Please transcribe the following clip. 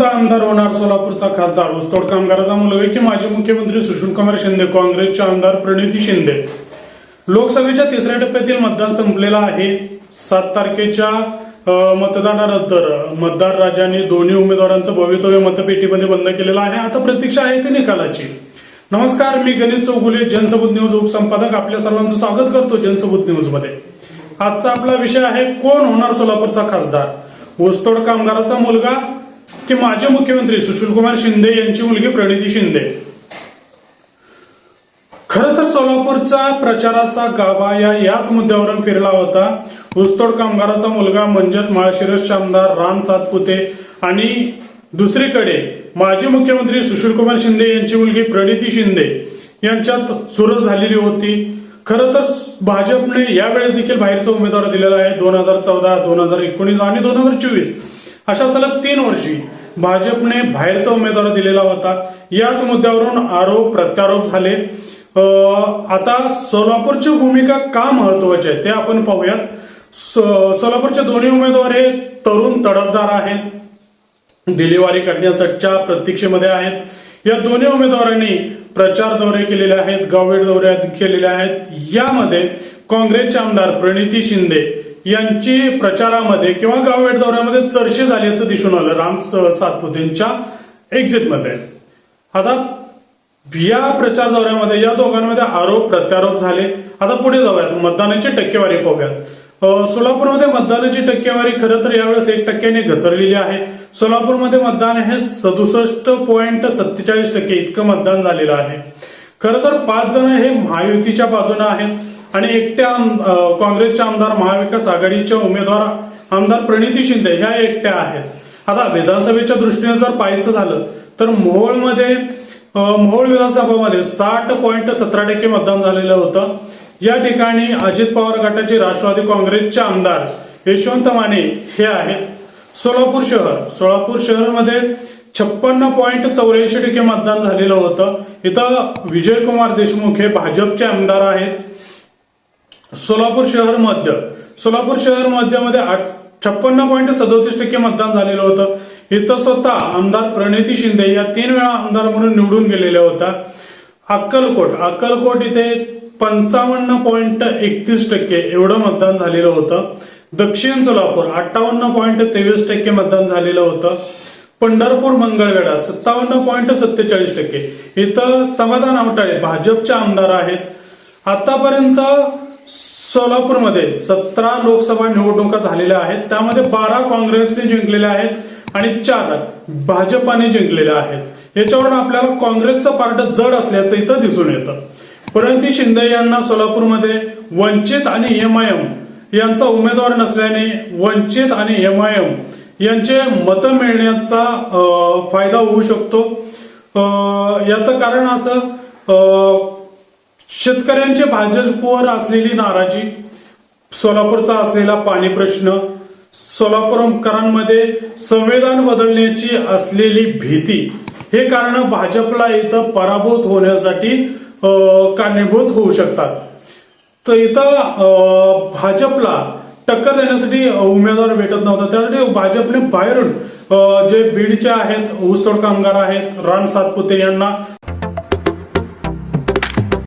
कोणता आमदार होणार सोलापूरचा खासदार ऊसतोड कामगाराचा मुलगा की माजी मुख्यमंत्री सुशीलकुमार शिंदे काँग्रेसचे आमदार प्रणिती शिंदे. लोकसभेच्या तिसऱ्या टप्प्यातील मतदान संपलेला आहे. सात तारखेच्या मतदानानंतर मतदार राजाने दोन्ही उमेदवारांचं भवितव्य मतपेटीमध्ये बंद केलेलं आहे. आता प्रतीक्षा आहे ती निकालाची. नमस्कार मी गणेश चौगुले जनसबूत न्यूज उपसंपादक. आपल्या सर्वांचं स्वागत करतो जनसबूत न्यूजमध्ये आजचा आपला विषय आहे कोण होणार सोलापूरचा खासदार? ऊसतोड कामगाराचा मुलगा की माजी मुख्यमंत्री सुशीलकुमार शिंदे यांची मुलगी प्रणिती शिंदे. खर तर सोलापूरचा प्रचाराचा गाभा या याच मुद्द्यावरून फिरला होता. ऊसतोड कामगाराचा मुलगा म्हणजेच माळशिरसचे आमदार राम सातपुते आणि दुसरीकडे माजी मुख्यमंत्री सुशीलकुमार शिंदे यांची मुलगी प्रणिती शिंदे यांच्यात चुरस झालेली होती. खरं तर भाजपने यावेळेस देखील बाहेरचा उमेदवार दिलेला आहे दोन हजार चौदा दोन हजार एकोणीस आणि दोन हजार चोवीस. अशा सलग तीन वर्षी भाजपने बाहेरचा उमेदवार दिलेला होता. याच मुद्द्यावरून आरोप प्रत्यारोप झाले. आता सोलापूरची भूमिका का महत्वाची आहे ते आपण पाहूयात. सो- सोलापूरचे दोन्ही उमेदवार हे तरुण तडफदार आहेत. दिलेवारी करण्यासाठीच्या प्रतीक्षेमध्ये आहेत. या दोन्ही उमेदवारांनी प्रचार दौरे केलेले आहेत गावभेट दौरे केलेले आहेत. यामध्ये काँग्रेसचे आमदार प्रणिती शिंदे यांची प्रचारामध्ये किंवा गावभेट दौऱ्यामध्ये चर्चे झाल्याचं दिसून आलं. राम सातपुतेंच्या एक्झिटमध्ये आता या प्रचार दौऱ्यामध्ये या दोघांमध्ये आरोप प्रत्यारोप झाले. आता पुढे जाऊयात. मतदानाची टक्केवारी पाहूयात. सोलापूरमध्ये मतदानाची टक्केवारी खरं तर यावेळेस एक टक्क्याने घसरलेली आहे. सोलापूरमध्ये मतदान हे सदुसष्ट पॉईंट सत्तेचाळीस टक्के इतकं मतदान झालेलं आहे. खरं तर पाच जण हे महायुतीच्या बाजूने आहेत. आणि एकट्या काँग्रेसचे काँग्रेसच्या आमदार महाविकास आघाडीच्या उमेदवार आमदार प्रणिती शिंदे ह्या एकट्या आहेत. आता विधानसभेच्या दृष्टीने जर पाहायचं झालं तर मोहोळमध्ये मोहोळ विधानसभामध्ये साठ पॉईंट सतरा टक्के मतदान झालेलं होतं. या ठिकाणी अजित पवार गटाचे राष्ट्रवादी काँग्रेसचे आमदार यशवंत माने हे आहेत. सोलापूर शहर सोलापूर शहरमध्ये छप्पन्न पॉईंट चौऱ्याऐंशी टक्के मतदान झालेलं होतं. इथं विजयकुमार देशमुख हे भाजपचे आमदार आहेत. सोलापूर शहर मध्य. सोलापूर शहर मध्यमध्ये छप्पन्न पॉईंट सदोतीस टक्के मतदान झालेलं होतं. इथं स्वतः आमदार प्रणिती शिंदे या तीन वेळा आमदार म्हणून निवडून गेलेल्या होत्या. अक्कलकोट अक्कलकोट इथे पंचावन्न पॉईंट एकतीस टक्के एवढं मतदान झालेलं होतं. दक्षिण सोलापूर अठ्ठावन्न पॉईंट तेवीस टक्के मतदान झालेलं होतं. पंढरपूर मंगळवेढा सत्तावन्न पॉईंट सत्तेचाळीस टक्के. इथं समाधान आवटाळे भाजपचे आमदार आहेत. आतापर्यंत सोलापूरमध्ये सतरा लोकसभा निवडणुका झालेल्या आहेत. त्यामध्ये बारा काँग्रेसने जिंकलेल्या आहेत आणि चार भाजपाने जिंकलेल्या आहेत. याच्यावरून आपल्याला काँग्रेसचं पार्ट जड असल्याचं इथं दिसून येतं. परंतु शिंदे यांना सोलापूरमध्ये वंचित आणि एमआयएम यांचा उमेदवार नसल्याने वंचित आणि एमआयएम यांचे मतं मिळण्याचा फायदा होऊ शकतो. याचं कारण असं शेतकऱ्यांचे भाजपवर असलेली नाराजी सोलापूरचा असलेला पाणी प्रश्न सोलापूरकरांमध्ये संविधान बदलण्याची असलेली भीती हे कारण भाजपला इथं पराभूत होण्यासाठी कारणीभूत होऊ शकतात. तर इथं भाजपला टक्कर देण्यासाठी उमेदवार भेटत नव्हता. त्यासाठी भाजपने बाहेरून जे बीडचे आहेत ऊसतोड कामगार आहेत रान सातपुते यांना